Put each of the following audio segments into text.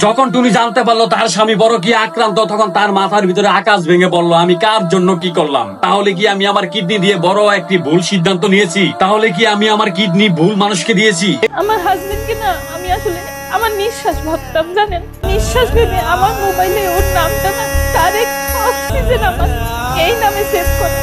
যখন তুমি জানতে পারল তার স্বামী বড় কি আক্রান্ত তখন তার মাথার ভিতরে আকাশ ভেঙে পড়ল। আমি কার জন্য কি করলাম? তাহলে কি আমি আমার কিডনি দিয়ে বড় একটি ভুল সিদ্ধান্ত নিয়েছি? তাহলে কি আমি আমার কিডনি ভুল মানুষকে দিয়েছি? আমার হাজবেন্ডকে না আমি আসলে আমার নিঃশ্বাস ভাবতাম জানেন? নিঃশ্বাস ভেবে আমার মোবাইলে ওর নামটা না তারেক অক্সিজেন আমার এই নামে সেভ করে।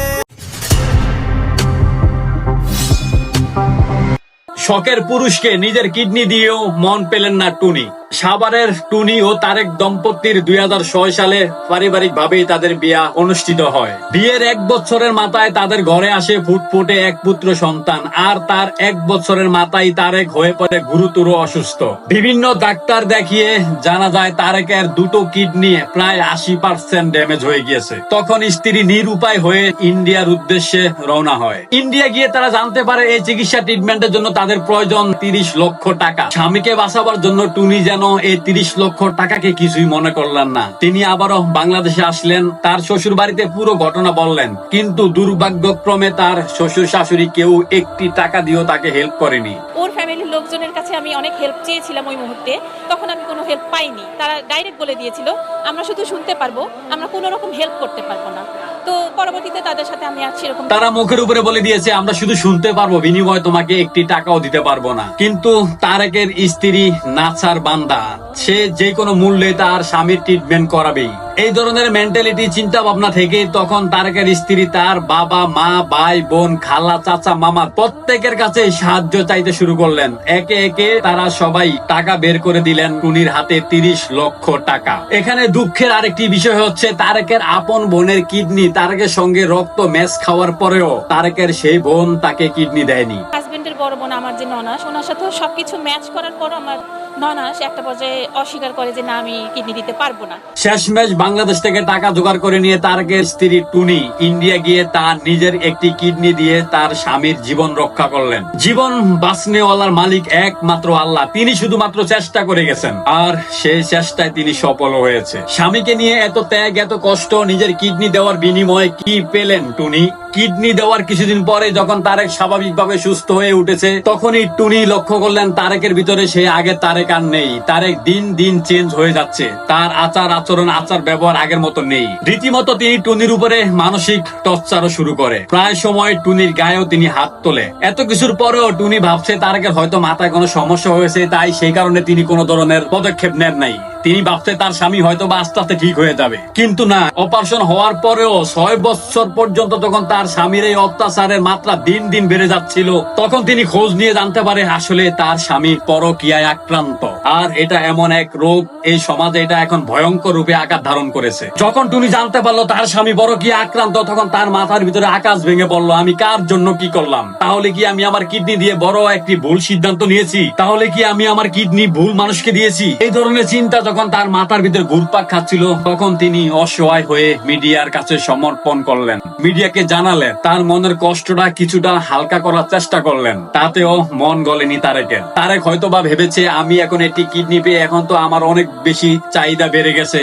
শখের পুরুষকে নিজের কিডনি দিয়েও মন পেলেন না টুনি। সাভারের টুনি ও তারেক দম্পতির দুই হাজার ছয় সালে পারিবারিক ভাবেই তাদের বিয়া অনুষ্ঠিত হয়। বিয়ের এক বছরের মাথায় তাদের ঘরে আসে ফুটফুটে এক পুত্র সন্তান, আর তার এক বছরের মাথায় তারেক হয়ে পড়ে গুরুতর অসুস্থ। বিভিন্ন ডাক্তার দেখিয়ে জানা যায়, তারেকের দুটো কিডনি প্রায় আশি পার্সেন্ট ড্যামেজ হয়ে গিয়েছে। তখন স্ত্রী নিরুপায় হয়ে ইন্ডিয়ার উদ্দেশ্যে রওনা হয়। ইন্ডিয়া গিয়ে তারা জানতে পারে, এই চিকিৎসা ট্রিটমেন্টের জন্য তাদের প্রয়োজন তিরিশ লক্ষ টাকা। স্বামীকে বাঁচাবার জন্য টুনি যেন এই তিরিশ লক্ষ টাকাকে কিছুই মনে করলেন না। তিনি আবারও বাংলাদেশে আসলেন, তার শ্বশুর বাড়িতে পুরো ঘটনা বললেন। কিন্তু দুর্ভাগ্যক্রমে তার শ্বশুর শাশুড়ি কেউ একটি টাকা দিয়েও তাকে হেল্প করেনি। ওর ফ্যামিলির লোকজনের কাছে আমি অনেক হেল্প চেয়েছিলাম ওই মুহূর্তে। তখন আমি কোনো হেল্প পাইনি। তারা ডাইরেক্ট বলে দিয়েছিল, আমরা শুধু শুনতে পারব, আমরা কোনো রকম হেল্প করতে পারব না। তো পরবর্তীতে তাদের সাথে আমি আর সেরকম তারা মুখের উপরে বলে দিয়েছে, আমরা শুধু শুনতে পারব, বিনিময়ে তোমাকে একটি টাকাও দিতে পারব না। কিন্তু তারেকের স্ত্রী নাচার বান্দা, সে যে কোনো মূল্যে তার স্বামীর ট্রিটমেন্ট করাবেই। এই ধরনের মেন্টালিটি চিন্তা ভাবনা থেকে তখন তারকের স্ত্রী তার বাবা, মা, ভাই, বোন, খালা, চাচা, মামা প্রত্যেকের কাছে সাহায্য চাইতে শুরু করলেন। একে একে তারা সবাই টাকা বের করে দিলেন টুনির হাতে তিরিশ লক্ষ টাকা। এখানে দুঃখের আরেকটি বিষয় হচ্ছে, তারেকের আপন বোনের কিডনি তারেকের সঙ্গে রক্ত ম্যাচ খাওয়ার পরেও তারেকের সেই বোন তাকে কিডনি দেয়নি। হাজবেন্ডের বড় বোন আমার যে ননাস ওনার সাথে সবকিছু ম্যাচ করার পর আমার একটা পর্যায়ে অস্বীকার করে যে, না, আমি কিডনি দিতে পারব না। শেষমেশ বাংলাদেশ থেকে টাকা জোগাড় করে নিয়ে তারেকের স্ত্রী টুনি ইন্ডিয়া গিয়ে তার নিজের একটি কিডনি দিয়ে তার স্বামীর জীবন রক্ষা করলেন। জীবন বাঁচনেওয়ালার মালিক একমাত্র আল্লাহ। তিনি শুধুমাত্র চেষ্টা করে গেছেন। আর সেই চেষ্টায় তিনি সফল হয়েছে। স্বামীকে নিয়ে এত ত্যাগ, এত কষ্ট, নিজের কিডনি দেওয়ার বিনিময়ে কি পেলেন টুনি? কিডনি দেওয়ার কিছুদিন পরে যখন তারেক স্বাভাবিকভাবে সুস্থ হয়ে উঠেছে, তখনই টুনি লক্ষ্য করলেন তারেকের ভিতরে সে আগে তারেক আর নেই। তারেক দিন দিন চেঞ্জ হয়ে যাচ্ছে। তার আচার আচরণ, আচার ব্যবহার আগের মতো নেই। রীতিমতো তিনি টুনির উপরে মানসিক টর্চারও শুরু করে। প্রায় সময় টুনির গায়েও তিনি হাত তোলে। এত কিছুর পরেও টুনি ভাবছে তারেকের হয়তো মাথায় কোনো সমস্যা হয়েছে, তাই সেই কারণে তিনি কোনো ধরনের পদক্ষেপ নেন নাই। তিনি ভাবছে তার স্বামী হয়তো বা আস্তে আস্তে ঠিক হয়ে যাবে। কিন্তু না অপারেশন হওয়ার পরেও ছয় বছর পর্যন্ত তখন তার স্বামীর এই অত্যাচারের মাত্রা দিন দিন বেড়ে যাচ্ছিল, তখন তিনি খোঁজ নিয়ে জানতে পারে আসলে তার স্বামী পরকিয়ায় আক্রান্ত। আর এটা এমন এক রোগ, এই সমাজে এটা এখন ভয়ঙ্কর রূপে আকার ধারণ করেছে। যখন তুমি জানতে পারল তার স্বামী পরকিয়া আক্রান্ত, তখন তার মাথার ভিতরে আকাশ ভেঙে পড়ল। আমি কার জন্য কি করলাম? তাহলে কি আমি আমার কিডনি দিয়ে বড় একটি ভুল সিদ্ধান্ত নিয়েছি? তাহলে কি আমি আমার কিডনি ভুল মানুষকে দিয়েছি? এই ধরনের চিন্তা যখন তার মাথার ভিতরে ঘুরপাক খাচ্ছিল, তখন তিনি অসহায় হয়ে মিডিয়ার কাছে সমর্পণ করলেন। মিডিয়াকে জানালেন, তার মনের কষ্টটা কিছুটা হালকা করার চেষ্টা করলেন। তাতেও মন গলেনি তারেকের। তারেক হয়তো বা ভেবেছে, আমি এখন একটি কিডনি পেয়ে এখন তো আমার অনেক বেশি চাহিদা বেড়ে গেছে।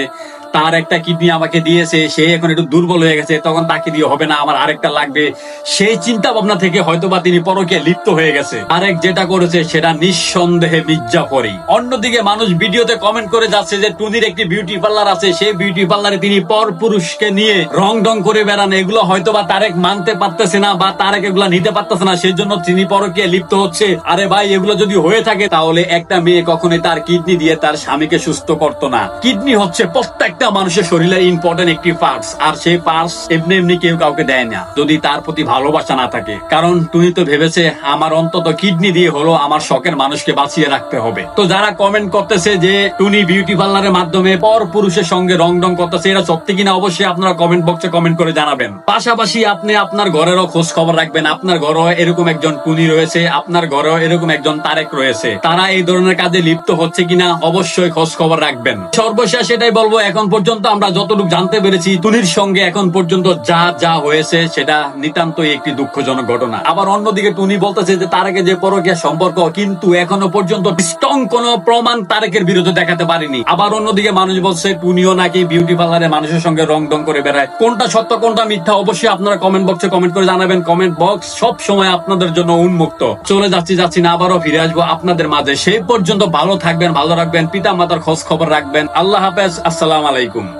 তার একটা কিডনি আমাকে দিয়েছে, সে এখন একটু দুর্বল হয়ে গেছে, তখন তাকে দিয়ে হবে না, আমার আরেকটা লাগবে। সেই চিন্তা ভাবনা থেকে হয়তো বা তিনি পরকে লিপ্ত হয়ে গেছে। আরেক যেটা করেছে, সেটা নিঃসন্দেহে মির্জাফরি। অন্যদিকে মানুষ ভিডিওতে কমেন্ট করে যাচ্ছে যে, টুনির একটি বিউটি পার্লার আছে, সেই বিউটি পার্লারে তিনি পর পুরুষকে নিয়ে রং ডং করে বেড়ান। এগুলো হয়তো বা তারেক মানতে পারতেছে না বা তারেক এগুলো নিতে পারতেছে না সেই জন্য তিনি পরকে লিপ্ত হচ্ছে। আরে ভাই, এগুলো যদি হয়ে থাকে, তাহলে একটা মেয়ে কখনোই তার কিডনি দিয়ে তার স্বামীকে সুস্থ করতো না। কিডনি হচ্ছে প্রত্যেকটা মানুষের শরীরে ইম্পর্টেন্ট একটি পার্টস আর সেই পার্টস এমনি এমনি কেউ কাউকে দেয় না, যদি তার প্রতি ভালোবাসা না থাকে। কারণ তুমি তো ভেবেছে, আমার অন্তত কিডনি দিয়ে হলো আমার শখের মানুষকে বাঁচিয়ে রাখতে হবে। তো যারা কমেন্ট করতেছে যে, টুনি বিউটি পার্লারের মাধ্যমে পর পুরুষের সঙ্গে রং ডং করতেছে এটা সত্যি কিনা? অবশ্যই আপনারা কমেন্ট বক্সে কমেন্ট করে জানাবেন। পাশাপাশি আপনি আপনার ঘরেরও খোঁজ খবর রাখবেন। আপনার ঘরেও এরকম একজন টুনি রয়েছে, আপনার ঘরেও এরকম একজন তারেক রয়েছে। তারা এই ধরনের কাজে লিপ্ত হচ্ছে কিনা? অবশ্যই খোঁজ খবর রাখবেন। সর্বশেষ এটাই বলব, এখন পর্যন্ত আমরা যতটুকু জানতে পেরেছি টুনির সঙ্গে এখন পর্যন্ত যা যা হয়েছে সেটা নিতান্তই একটি দুঃখজনক ঘটনা। আবার অন্যদিকে টুনি বলতেছে যে তারেকের যে পরকীয়া সম্পর্ক, কিন্তু এখনও পর্যন্ত স্ট্রং কোন প্রমাণ তারেকের বিরুদ্ধে দেখাতে পারেনি। আবার অন্যদিকে মানুষ বলছে টুনিও নাকি বিউটি পার্লারে মানুষের সঙ্গে রং ডং করে বেড়ায়। কোনটা সত্য, কোনটা মিথ্যা, অবশ্যই আপনারা কমেন্ট বক্সে কমেন্ট করে জানাবেন। কমেন্ট বক্স সব সময় আপনাদের জন্য উন্মুক্ত। চলে যাচ্ছি যাচ্ছি না, আবারও ফিরে আসব আপনাদের মাঝে। সেই পর্যন্ত ভালো থাকবেন, ভালো রাখবেন পিতা মাতার খোঁজ খবর রাখবেন। আল্লাহ হাফেজ, আসসালাম আলাইকুম। 하이금